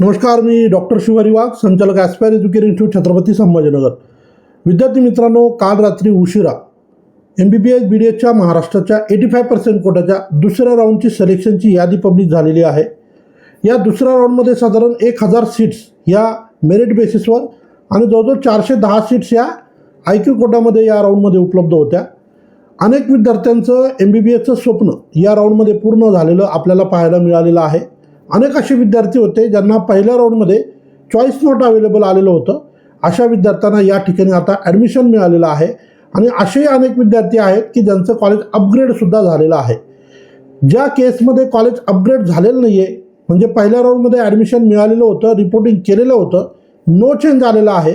नमस्कार मी डॉक्टर शिवारी वाघ संचालक aspire education institute Chhatrapati Sambhajinagar. विद्यार्थी मित्रांनो काल रात्री उशिरा M B B S B D एसच्या महाराष्ट्राच्या एटी फाय पर्सेंट कोटाच्या दुसऱ्या राऊंडची सिलेक्शनची यादी पब्लिश झालेली आहे. या दुसऱ्या राऊंडमध्ये साधारण एक हजार सीट्स या मेरिट बेसिसवर आणि जवळजवळ चारशे दहा सीट्स या आय क्यू कोटामध्ये या राऊंडमध्ये उपलब्ध होत्या. अनेक विद्यार्थ्यांचं एम बी बी एसचं स्वप्न या राऊंडमध्ये पूर्ण झालेलं आपल्याला पाहायला मिळालेलं आहे. अनेक असे विद्यार्थी होते ज्यांना पहिल्या राऊंडमध्ये चॉईस नोट अवेलेबल आलेलं होतं. अशा विद्यार्थ्यांना या ठिकाणी आता ॲडमिशन मिळालेलं आहे. आणि असेही अनेक विद्यार्थी आहेत की ज्यांचं कॉलेज अपग्रेडसुद्धा झालेलं आहे. ज्या केसमध्ये कॉलेज अपग्रेड झालेलं नाही आहे म्हणजे पहिल्या राऊंडमध्ये ॲडमिशन मिळालेलं होतं रिपोर्टिंग केलेलं होतं नो चेंज आलेलं आहे.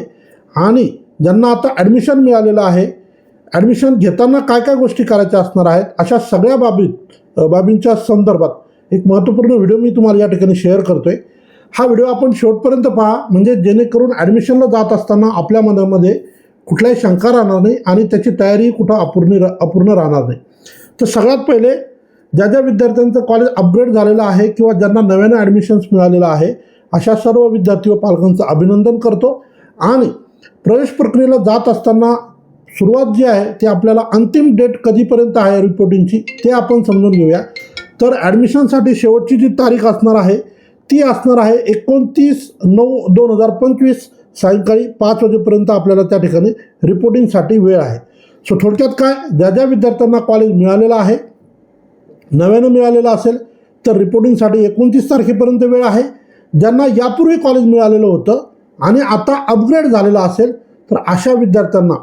आणि ज्यांना आता ॲडमिशन मिळालेलं आहे ॲडमिशन घेताना काय काय गोष्टी करायच्या असणार आहेत अशा सगळ्या बाबीत बाबींच्या संदर्भात एक महत्त्वपूर्ण व्हिडिओ मी तुम्हाला या ठिकाणी शेअर करतो आहे हा व्हिडिओ आपण शेवटपर्यंत पहा. म्हणजे जेणेकरून ॲडमिशनला जात असताना आपल्या मनामध्ये कुठल्याही शंका राहणार नाही आणि त्याची तयारी कुठं अपूर्ण अपूर्ण राहणार नाही. तर सगळ्यात पहिले ज्या ज्या विद्यार्थ्यांचं कॉलेज अपग्रेड झालेलं आहे किंवा ज्यांना नव्यानं ॲडमिशन्स मिळालेलं आहे अशा सर्व विद्यार्थी व पालकांचं अभिनंदन करतो. आणि प्रवेश प्रक्रियेला जात असताना सुरुवात जी आहे ती आपल्याला अंतिम डेट कधीपर्यंत आहे रिपोर्टिंगची ते आपण समजून घेऊया. तर ॲडमिशनसाठी शेवटची जी तारीख असणार आहे ती असणार आहे एकोणतीस नऊ दोन हजार पंचवीस. सायंकाळी पाच वाजेपर्यंत आपल्याला त्या ठिकाणी रिपोर्टिंगसाठी वेळ आहे. सो थोडक्यात काय? ज्या ज्या विद्यार्थ्यांना कॉलेज मिळालेलं आहे नव्यानं मिळालेलं असेल तर रिपोर्टिंगसाठी एकोणतीस तारखेपर्यंत वेळ आहे. ज्यांना यापूर्वी कॉलेज मिळालेलं होतं आणि आता अपग्रेड झालेलं असेल तर अशा विद्यार्थ्यांना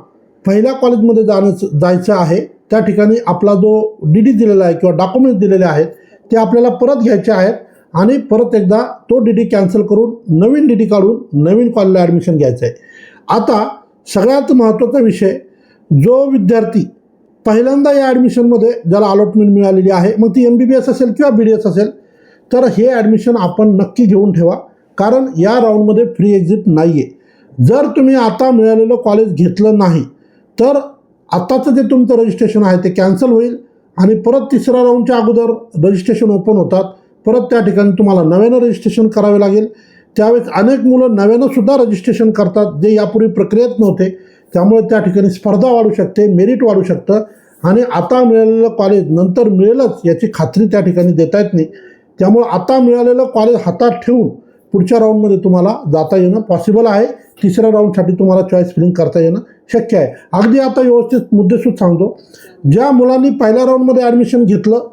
पहिल्या कॉलेजमध्ये जाण्याचं जायचं आहे. त्या ठिकाणी आपला जो डी डी दिलेला आहे किंवा डॉक्युमेंट्स दिलेले आहेत ते आपल्याला परत घ्यायचे आहेत आणि परत एकदा तो डी डी कॅन्सल करून नवीन डी डी काढून नवीन कॉलेजला ॲडमिशन घ्यायचं आहे आता सगळ्यात महत्त्वाचा विषय जो विद्यार्थी पहिल्यांदा या ॲडमिशनमध्ये ज्याला अलॉटमेंट मिळालेली आहे मग ती एम बी बी एस असेल किंवा बी डी एस असेल तर हे ॲडमिशन आपण नक्की घेऊन ठेवा कारण या राऊंडमध्ये फ्री एक्झिट नाही आहे जर तुम्ही आता मिळालेलं कॉलेज घेतलं नाही तर आत्ताचं जे तुमचं रजिस्ट्रेशन आहे ते कॅन्सल होईल आणि परत तिसऱ्या राऊंडच्या अगोदर रजिस्ट्रेशन ओपन होतात. परत त्या ठिकाणी तुम्हाला नव्यानं रजिस्ट्रेशन करावे लागेल. त्यावेळेस अनेक मुलं नव्यानंसुद्धा रजिस्ट्रेशन करतात जे यापूर्वी प्रक्रियेत नव्हते. त्यामुळे त्या ठिकाणी स्पर्धा वाढू शकते मेरिट वाढू शकतं. आणि आता मिळालेलं कॉलेज नंतर मिळेलच याची खात्री त्या ठिकाणी देता येत नाही. त्यामुळे आता मिळालेलं कॉलेज हातात ठेवून पुढच्या राऊंडमध्ये तुम्हाला जाता येणं पॉसिबल आहे. तिसऱ्या राऊंडसाठी तुम्हाला चॉईस फिलिंग करता येणं शक्य आहे. अगदी आता व्यवस्थित मुद्देसूद सांगतो. ज्या मुलांनी पहिल्या राऊंडमध्ये ॲडमिशन घेतलं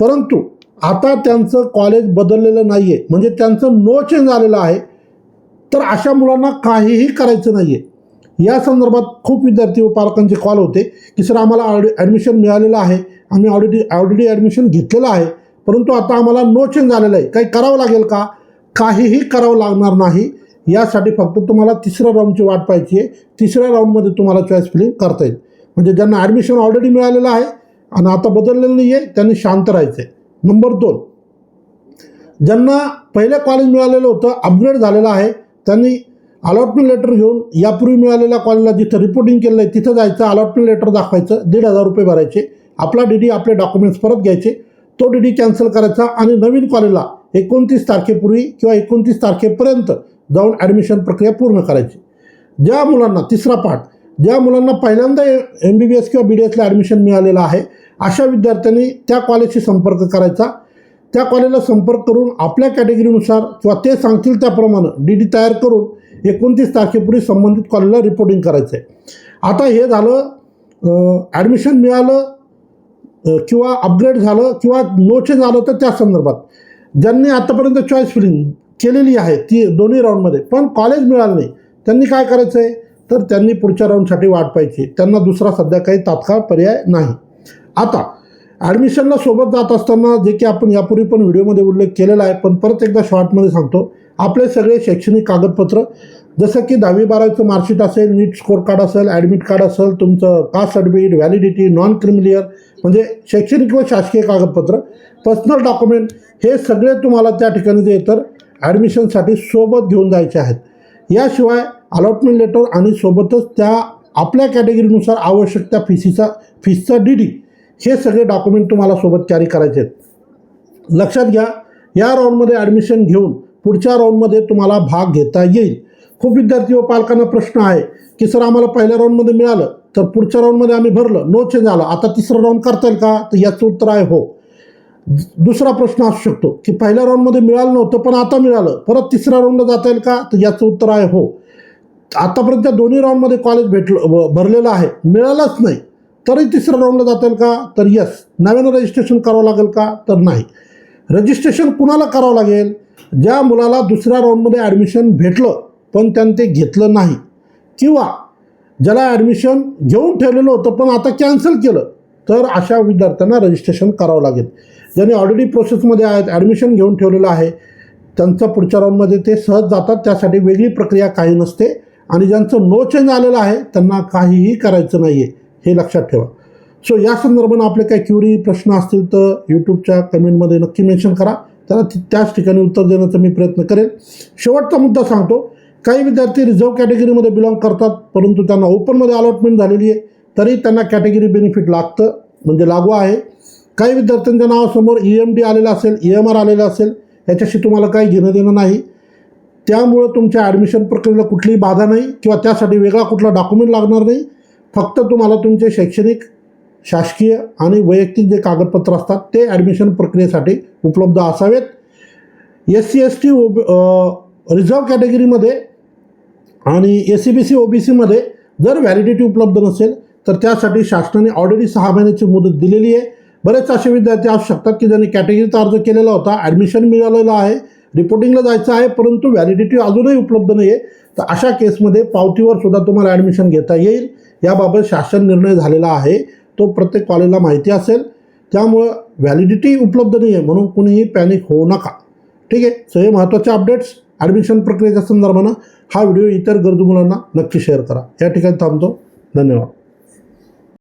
परंतु आता त्यांचं कॉलेज बदललेलं नाही आहे म्हणजे त्यांचं नो चेंज आलेलं आहे तर अशा मुलांना काहीही करायचं नाही आहे या संदर्भात खूप विद्यार्थी व पालकांचे कॉल होते की सर आम्हाला ऑडि ॲडमिशन मिळालेलं आहे आम्ही ऑलरेडी ऑलरेडी ॲडमिशन घेतलेलं आहे परंतु आता आम्हाला नो चेंज आलेलं आहे. काही करावं लागेल का? काहीही करावं लागणार नाही. यासाठी फक्त तुम्हाला तिसऱ्या राऊंडची वाट पाहायची आहे. तिसऱ्या राऊंडमध्ये तुम्हाला चॉईस फिलिंग करता येईल. म्हणजे ज्यांना ॲडमिशन ऑलरेडी मिळालेलं आहे आणि आता बदललेलं नाही आहे त्यांनी शांत राहायचं आहे नंबर दोन. ज्यांना पहिलं कॉलेज मिळालेलं होतं अपग्रेड झालेलं आहे त्यांनी अलॉटमेंट लेटर घेऊन यापूर्वी मिळालेल्या कॉलेजला जिथं रिपोर्टिंग केलं आहे तिथं जायचं अलॉटमेंट लेटर दाखवायचं दीड हजार रुपये भरायचे. आपला डी डी आपले डॉक्युमेंट्स परत घ्यायचे. तो डी डी कॅन्सल करायचा आणि नवीन कॉलेजला एकोणतीस तारखेपूर्वी किंवा एकोणतीस तारखेपर्यंत जाऊन ॲडमिशन प्रक्रिया पूर्ण करायची. ज्या मुलांना तिसरा पाठ ज्या मुलांना पहिल्यांदा एम बी बी एस किंवा बी डी एसला ॲडमिशन मिळालेलं आहे अशा विद्यार्थ्यांनी त्या कॉलेजशी संपर्क करायचा. त्या कॉलेजला संपर्क करून आपल्या कॅटेगरीनुसार किंवा ते सांगतील त्याप्रमाणे डी डी तयार करून एकोणतीस तारखेपूर्वी संबंधित कॉलेजला रिपोर्टिंग करायचं आहे आता हे झालं ॲडमिशन मिळालं किंवा अपग्रेड झालं किंवा नोचे झालं तर त्या संदर्भात. ज्यांनी आतापर्यंत चॉईस फिलिंग केलेली आहे ती दोन्ही राऊंडमध्ये. पण कॉलेज मिळालं नाही. त्यांनी काय करायचं आहे तर त्यांनी पुढच्या राऊंडसाठी वाट पाहायची. त्यांना दुसरा सध्या काही तात्काळ पर्याय नाही. आता ॲडमिशनला सोबत जात असताना जे की आपण यापूर्वी पण व्हिडिओमध्ये उल्लेख केलेला आहे पण परत एकदा शॉर्टमध्ये सांगतो. आपले सगळे शैक्षणिक कागदपत्र जसं की दहावी बारावीचं मार्कशीट असेल नीट स्कोर कार्ड असेल ॲडमिट कार्ड असेल तुमचं caste certificate validity non creamy layer म्हणजे शैक्षणिक व शासकीय कागदपत्र पर्सनल डॉक्युमेंट हे सगळे तुम्हाला त्या ठिकाणी जे तर ॲडमिशनसाठी सोबत घेऊन जायचे आहेत. याशिवाय अलॉटमेंट लेटर आणि सोबतच त्या आपल्या कॅटेगरीनुसार आवश्यक त्या फीसीचा फीसचा डी डी हे सगळे डॉक्युमेंट तुम्हाला सोबत कॅरी करायचे आहेत. लक्षात घ्या या राऊंडमध्ये ॲडमिशन घेऊन पुढच्या राऊंडमध्ये तुम्हाला भाग घेता येईल. खूप विद्यार्थी व पालकांना प्रश्न आहे की सर आम्हाला पहिल्या राऊंडमध्ये मिळालं तर पुढच्या राऊंडमध्ये आम्ही भरलं नो चेंज आलं आता तिसरं राऊंड करता येईल का? तर याचं उत्तर आहे हो. दुसरा प्रश्न असू शकतो की पहिल्या राऊंडमध्ये मिळालं नव्हतं पण आता मिळालं. परत तिसऱ्या राऊंडला जाता येईल का? तर याचं उत्तर आहे हो. आतापर्यंत दोन्ही राऊंडमध्ये कॉलेज भेटलं व- भरलेलं आहे मिळालंच नाही तरी तिसऱ्या राऊंडला जाता येईल का? तर यस नव्यानं रजिस्ट्रेशन करावं लागेल का? तर नाही. रजिस्ट्रेशन कुणाला करावं लागेल? ज्या मुलाला दुसऱ्या राऊंडमध्ये ॲडमिशन भेटलं पण त्यानं ते घेतलं नाही. किंवा ज्याला ॲडमिशन घेऊन ठेवलेलं होतं पण आता कॅन्सल केलं तर अशा विद्यार्थ्यांना रजिस्ट्रेशन करावं लागेल. ज्यांनी ऑलरेडी प्रोसेसमध्ये आहेत ॲडमिशन घेऊन ठेवलेलं आहे त्यांचं पुढच्या राऊंडमध्ये ते सहज जातात त्यासाठी वेगळी प्रक्रिया काही नसते. आणि ज्यांचं नो चेंज आलेलं आहे त्यांना काहीही करायचं नाही आहे हे लक्षात ठेवा. सो या संदर्भानं आपले काही क्युरी प्रश्न असतील तर यूट्यूबच्या कमेंटमध्ये नक्की मेन्शन करा. त्याला त्याच ठिकाणी उत्तर देण्याचा मी प्रयत्न करेन. शेवटचा मुद्दा सांगतो काही विद्यार्थी रिझर्व कॅटेगरीमध्ये बिलॉंग करतात परंतु त्यांना ओपनमध्ये अलॉटमेंट झालेली आहे. तरी त्यांना कॅटेगरी बेनिफिट लागतं म्हणजे लागू आहे. काही विद्यार्थ्यांच्या नावासमोर ई एम डी आलेलं असेल ई एम आर आलेलं असेल याच्याशी तुम्हाला काही घेणं देणं नाही. त्यामुळं तुमच्या ॲडमिशन प्रक्रियेला कुठलीही बाधा नाही किंवा त्यासाठी वेगळा कुठला डॉक्युमेंट लागणार नाही. फक्त तुम्हाला तुमचे शैक्षणिक शासकीय आणि वैयक्तिक जे कागदपत्र असतात ते ॲडमिशन प्रक्रियेसाठी उपलब्ध असावेत. S C S T O reserve कॅटेगरीमध्ये आणि S C B C O B सीमध्ये जर व्हॅलिडिटी उपलब्ध नसेल तर त्यासाठी शासनाने ऑलरेडी सहा महिन्याची मुदत दिलेली आहे. बरेच असे विद्यार्थी असू शकतात की ज्यांनी कॅटेगरीचा अर्ज केलेला होता ॲडमिशन मिळालेलं आहे रिपोर्टिंगला जायचं आहे परंतु व्हॅलिडिटी अजूनही उपलब्ध नाही आहे तर अशा केसमध्ये पावतीवर सुद्धा तुम्हाला ॲडमिशन घेता येईल. याबाबत शासन निर्णय झालेला आहे. तो प्रत्येक कॉलेजला माहिती असेल. त्यामुळं व्हॅलिडिटी उपलब्ध नाही आहे म्हणून कुणीही पॅनिक होऊ नका. ठीक आहे? सो हे महत्त्वाचे अपडेट्स ॲडमिशन प्रक्रियेच्या संदर्भानं हा व्हिडिओ इतर गरजू मुलांना नक्की शेअर करा. या ठिकाणी थांबतो. धन्यवाद.